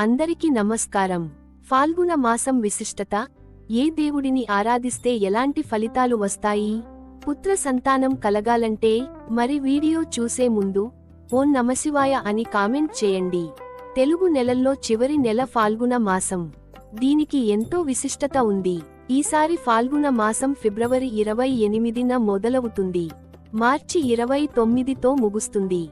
అందరికీ నమస్కారం. ఫాల్గుణ మాసం విశిష్టత ఏ దేవుడిని ఆరాధిస్తే ఎలాంటి ఫలితాలు వస్తాయి? పుత్ర సంతానం కలగాలంటే మరి వీడియో చూసే ముందు ఓం నమశివాయ అని కామెంట్ చేయండి. తెలుగు నెలల్లో చివరి నెల ఫాల్గుణ మాసం. దీనికి ఎంతో విశిష్టత ఉంది. ఈసారి ఫాల్గుణ మాసం ఫిబ్రవరి ఇరవై ఎనిమిదిన మొదలవుతుంది. మార్చి ఇరవై తొమ్మిదితో ముగుస్తుంది.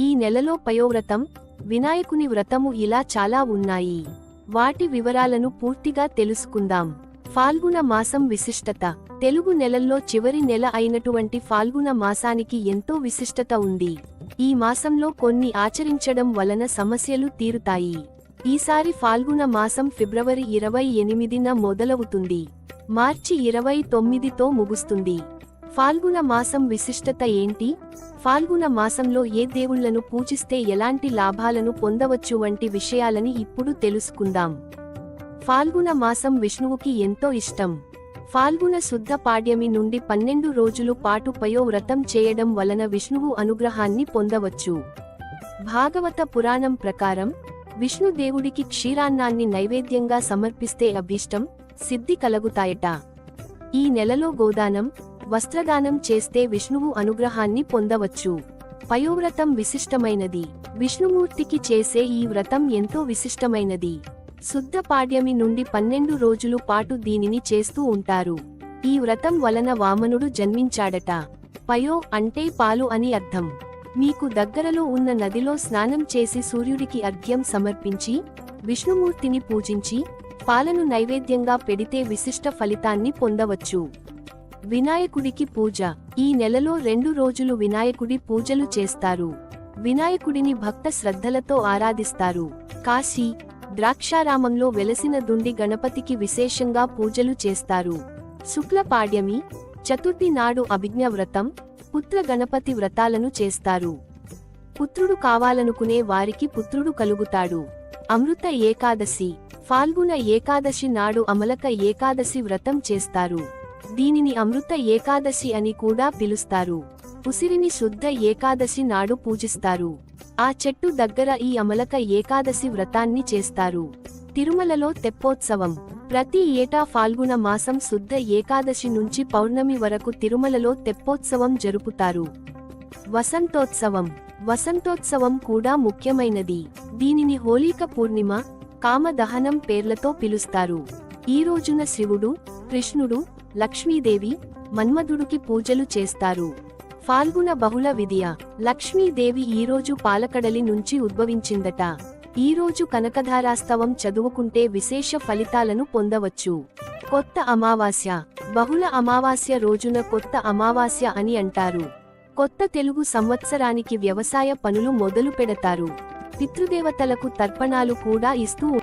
ఈ నెలలో పయోవ్రతం వినాయకుని వ్రతము ఇలా చాలా ఉన్నాయి. వాటి వివరాలను పూర్తిగా తెలుసుకుందాం. ఫాల్గుణ మాసం విశిష్టత. తెలుగు నెలల్లో చివరి నెల అయినటువంటి ఫాల్గుణ మాసానికి ఎంతో విశిష్టత ఉంది. ఈ మాసంలో కొన్ని ఆచరించడం వలన సమస్యలు తీరుతాయి. ఈసారి ఫాల్గుణ మాసం ఫిబ్రవరి ఇరవై ఎనిమిదిన మొదలవుతుంది. మార్చి ఇరవై తొమ్మిదితో ముగుస్తుంది. ఫాల్గుణ మాసం విశిష్టత ఏంటి? ఫాల్గుణ మాసంలో ఏ దేవుళ్ళను పూజిస్తే ఎలాంటి లాభాలను పొందవచ్చు వంటి విషయాలని ఇప్పుడు తెలుసుకుందాం. ఫాల్గుణ మాసం విష్ణువుకి ఎంతో ఇష్టం. ఫాల్గుణ శుద్ధ పాడ్యమి నుండి పన్నెండు రోజులు పాటు పయోవ్రతం చేయడం వలన విష్ణువు అనుగ్రహాన్ని పొందవచ్చు. భాగవత పురాణం ప్రకారం విష్ణుదేవుడికి క్షీరాన్నాన్ని నైవేద్యంగా సమర్పిస్తే అభీష్టం సిద్ధి కలుగుతాయట. ఈ నెలలో గోదానం వస్త్రదానం చేస్తే విష్ణువు అనుగ్రహాన్ని పొందవచ్చు. పయోవ్రతం విశిష్టమైనది. విష్ణుమూర్తికి చేసే ఈ వ్రతం ఎంతో విశిష్టమైనది. శుద్ధ పాడ్యమి నుండి పన్నెండు రోజులు పాటు దీనిని చేస్తూ ఉంటారు. ఈ వ్రతం వలన వామనుడు జన్మించాడట. పయో అంటే పాలు అని అర్థం. మీకు దగ్గరలో ఉన్న నదిలో స్నానం చేసి సూర్యుడికి అర్ఘ్యం సమర్పించి విష్ణుమూర్తిని పూజించి పాలను నైవేద్యంగా పెడితే విశిష్ట ఫలితాన్ని పొందవచ్చు. వినాయకుడికి పూజ. ఈ నెలలో రెండు రోజులు వినాయకుడి పూజలు చేస్తారు. వినాయకుడిని భక్త శ్రద్ధలతో ఆరాధిస్తారు. కాశీ ద్రాక్షారామంలో వెలసిన దుండి గణపతికి విశేషంగా పూజలు చేస్తారు. శుక్ల పాడ్యమి చతుర్థి నాడు అభిజ్ఞ వ్రతం పుత్ర గణపతి వ్రతాలను చేస్తారు. పుత్రుడు కావాలనుకునే వారికి పుత్రుడు కలుగుతాడు. అమృత ఏకాదశి ఫాల్గుణ ఏకాదశి నాడు అమలక ఏకాదశి వ్రతం చేస్తారు. దీనిని అమృత ఏకాదశి అని కూడా పిలుస్తారు. ఉసిరిని శుద్ధ ఏకాదశి నాడు పూజిస్తారు. ఆ చెట్టు దగ్గర ఈ అమలక ఏకాదశి వ్రతాన్ని చేస్తారు. తిరుమలలో తెప్పోత్సవం. ప్రతి ఏటా ఫాల్గుణ మాసం శుద్ధ ఏకాదశి నుంచి పౌర్ణమి వరకు తిరుమలలో తెప్పోత్సవం జరుపుతారు. వసంతోత్సవం. వసంతోత్సవం కూడా ముఖ్యమైనది. దీనిని హోళీక పూర్ణిమ కామదహనం పేర్లతో పిలుస్తారు. ఈ రోజున శివుడు కృష్ణుడు లక్ష్మీదేవి మన్మధుడికి పూజలు చేస్తారు. ఫాల్గుణ బహుళ విద్య లక్ష్మీదేవి ఈరోజు పాలకడలి నుంచి ఉద్భవించిందట. ఈరోజు కనకధారాస్తవం చదువుకుంటే విశేష ఫలితాలను పొందవచ్చు. కొత్త అమావాస్య. బహుళ అమావాస్య రోజున కొత్త అమావాస్య అని అంటారు. కొత్త తెలుగు సంవత్సరానికి వ్యవసాయ పనులు మొదలు పెడతారు. పితృదేవతలకు తర్పణాలు కూడా ఇస్తూ